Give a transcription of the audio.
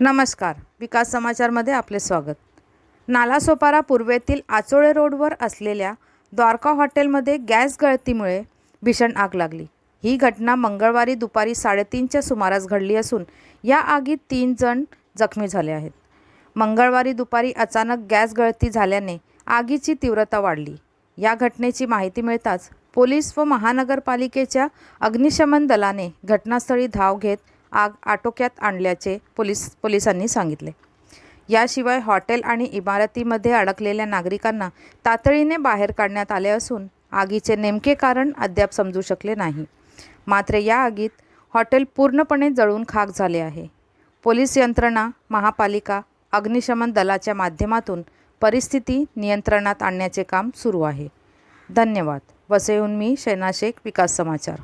नमस्कार. विकास समाचारमध्ये आपले स्वागत. नालासोपारा पूर्वेतील आचोळे रोडवर असलेल्या द्वारका हॉटेलमध्ये गॅस गळतीमुळे भीषण आग लागली. ही घटना मंगळवारी दुपारी साडेतीनच्या सुमारास घडली असून या आगीत तीन जण जखमी झाले आहेत. मंगळवारी दुपारी अचानक गॅस गळती झाल्याने आगीची तीव्रता वाढली. या घटनेची माहिती मिळताच पोलीस व महानगरपालिकेच्या अग्निशमन दलाने घटनास्थळी धाव घेत आग आटोक्यात आणल्याचे पोलीस पोलिसांनी सांगितले. याशिवाय हॉटेल आणि इमारतीमध्ये अडकलेल्या नागरिकांना तातडीने बाहेर काढण्यात आले असून आगीचे नेमके कारण अद्याप समजू शकले नाही. मात्र या आगीत हॉटेल पूर्णपणे जळून खाक झाले आहे. पोलीस यंत्रणा महापालिका अग्निशमन दलाच्या माध्यमातून परिस्थिती नियंत्रणात आणण्याचे काम सुरू आहे. धन्यवाद. वसेहून मी शैना शेख विकास समाचार.